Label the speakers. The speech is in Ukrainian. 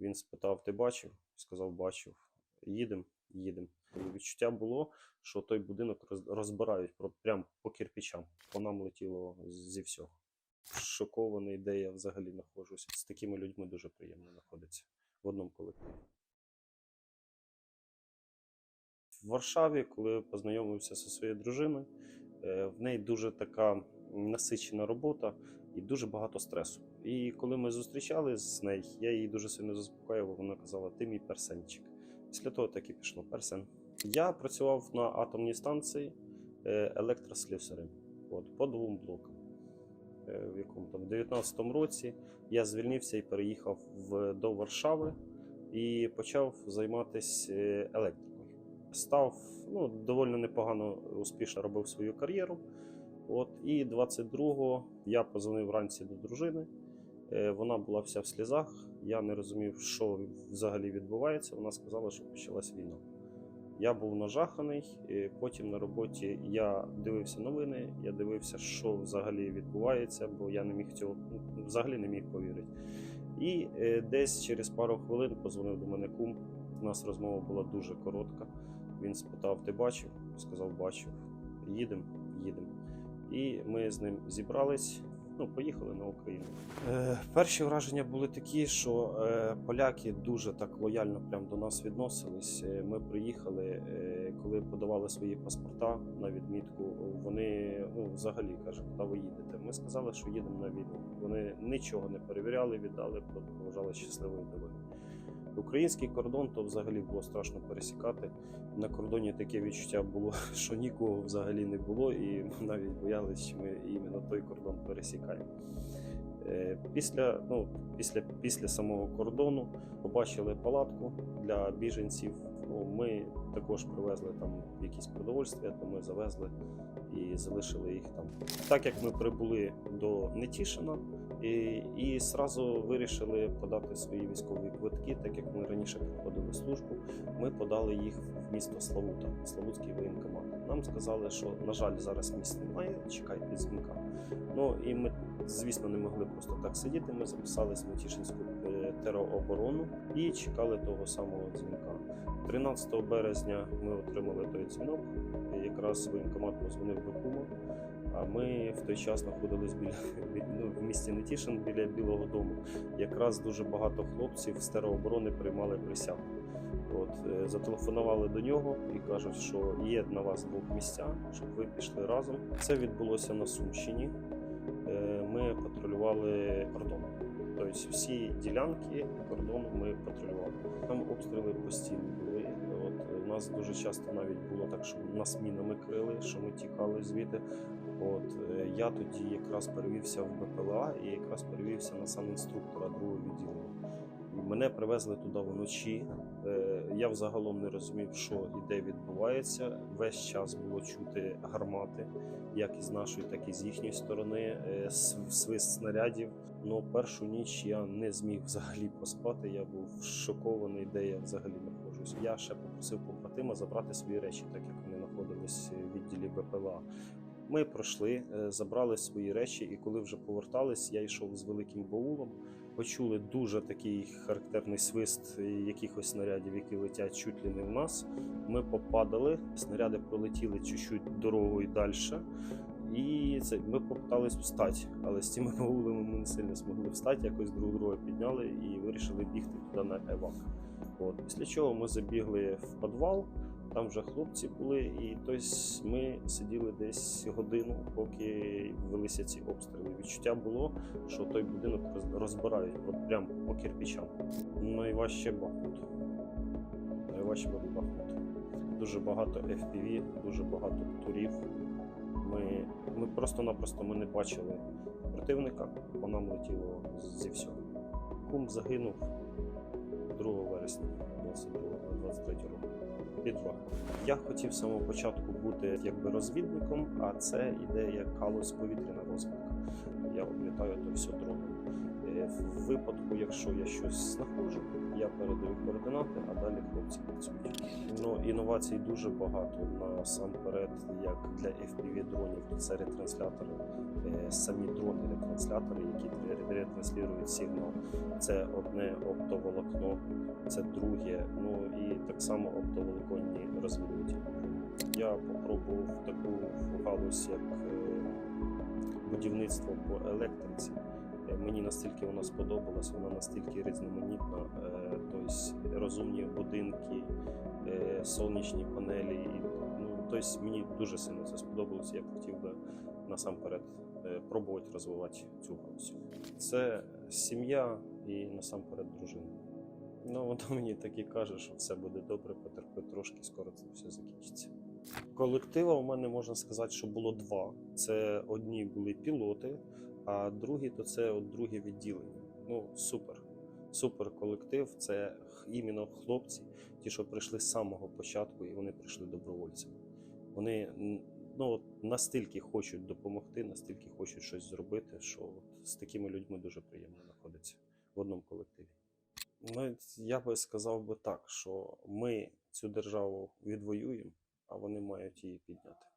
Speaker 1: Він спитав: Ти бачив? Сказав, бачив. Їдемо, їдемо. Відчуття було, що той будинок розбирають прям по кирпичам. По нам летіло зі всього. Шокований, де я взагалі знаходжуся. З такими людьми дуже приємно знаходитися в одному колективі. В Варшаві, коли познайомився зі своєю дружиною, е, в неї дуже така насичена робота і дуже багато стресу. І коли ми зустрічались з нею, я її дуже сильно заспокоював. Вона казала: Ти мій персенчик. Після того так і пішло персен. Я працював на атомній станції е, електрослюсарем от, по двом блокам. Е, В якому там в 19-му році я звільнився і переїхав в, до Варшави і почав займатися е, електрикою. Став ну, доволі непогано успішно робив свою кар'єру. От, і 22-го я позвонив вранці до дружини. Е, Вона була вся в слізах. Я не розумів, що взагалі відбувається. Вона сказала, що почалась війна. Я був нажаханий. Потім на роботі я дивився новини, я дивився, що взагалі відбувається, бо я не міг цього ну, взагалі не міг повірити. І е, десь через пару хвилин позвонив до мене кум. У нас розмова була дуже коротка. Він спитав: Ти бачив? Сказав, бачив. Їдемо, їдемо. І ми з ним зібрались. Ну, поїхали на Україну. Е, перші враження були такі, що е, поляки дуже так лояльно прям до нас відносились. Е, Ми приїхали, е, коли подавали свої паспорта на відмітку. Вони ну, взагалі кажуть, куди ви їдете. Ми сказали, що їдемо на війну. Вони нічого не перевіряли, віддали, проважали щасливої дороги. Український кордон то взагалі було страшно пересікати. На кордоні таке відчуття було, що нікого взагалі не було, і навіть боялися, що ми іменно той кордон пересікаємо. Е, Після, ну, після, після самого кордону побачили палатку для біженців. Ну, ми також привезли там якісь продовольствя, то ми завезли і залишили їх там. Так як ми прибули до Нетішина, і, і сразу вирішили подати свої військові квитки, так як ми раніше проходили службу, ми подали їх в місто Славута, Славутський воєнкомат. Нам сказали, що на жаль, зараз місць немає, чекайте дзвінка. Ну і ми, звісно, не могли просто так сидіти. Ми записались в Тішинську е, тероборону і чекали того самого дзвінка. 13 березня ми отримали той дзвінок. Якраз воєнкомат позвонив до кума. А ми в той час знаходились біля місті Нетішин біля Білого Дому. Якраз дуже багато хлопців з тероборони приймали присягу. От е, зателефонували до нього і кажуть, що є на вас двох місця, щоб ви пішли разом. Це відбулося на Сумщині. Е, Ми патрулювали кордон. Тобто всі ділянки кордону ми патрулювали. Там обстріли постійно були. От у нас дуже часто навіть було так, що нас мінами крили, що ми тікали звідти. От е, я тоді якраз перевівся в БПЛА і якраз перевівся на сам інструктора другого відділення. Мене привезли туди вночі. Е, Я взагалом не розумів, що і де відбувається. Весь час було чути гармати, як із нашої, так і з їхньої сторони, е, свист снарядів. Ну, першу ніч я не зміг взагалі поспати. Я був шокований, де я взагалі знаходжусь. Я ще попросив побратима забрати свої речі, так як вони знаходились в відділі БПЛА. Ми пройшли, е, забрали свої речі, і коли вже повертались, я йшов з великим баулом. Почули дуже такий характерний свист якихось снарядів, які летять чуть ли не в нас. Ми попадали, снаряди пролетіли чуть-чуть дорогою далі. І це ми попитались встати, але з цими баулами ми не сильно змогли встати, якось друг друга підняли і вирішили бігти туди на евак. От. Після чого ми забігли в підвал, там вже хлопці були, і тобто ми сиділи десь годину, поки велися ці обстріли. Відчуття було, що той будинок розбирають от прям по кирпичам. Найважче Бахмут. Найважче Бахмут. Дуже багато FPV, дуже багато турів. Ми, ми просто-напросто ми не бачили противника, по нам летіло зі всього. Кум загинув 2 вересня 22 23 року. Під. Я хотів з самого початку бути якби розвідником, а це іде як галузь повітряна розвідка. Я облітаю то все дроном. В випадку, якщо я щось знаходжу, я передаю координати, а далі хлопці працюють. Інновацій дуже багато. Насамперед, як для FPV дронів, це ретранслятори, е, самі дрони ретранслятори, які ре- ретранслюють сигнал. Це одне оптоволокно, це друге, ну і так само оптоволоконні розвідувачі. Я попробував таку галузь, як е, будівництво по електриці. Е, Мені настільки вона сподобалась, вона настільки різноманітна. е, Тобто розумні будинки, е, сонячні панелі. Ну, тобто мені дуже сильно це сподобалося. Я б хотів би насамперед пробувати розвивати цю галузь. Це сім'я і насамперед дружина. Ну, вона мені так і каже, що все буде добре, потерпи трошки, скоро це все закінчиться. Колектива у мене можна сказати, що було два. Це одні були пілоти, а другі то це от друге відділення. Ну, супер. Супер колектив. Це іменно хлопці, ті, що прийшли з самого початку, і вони прийшли добровольцями. Вони ну, от настільки хочуть допомогти, настільки хочуть щось зробити, що от з такими людьми дуже приємно знаходитися в одному колективі. Ну, я би сказав би так, що ми цю державу відвоюємо, а вони мають її підняти.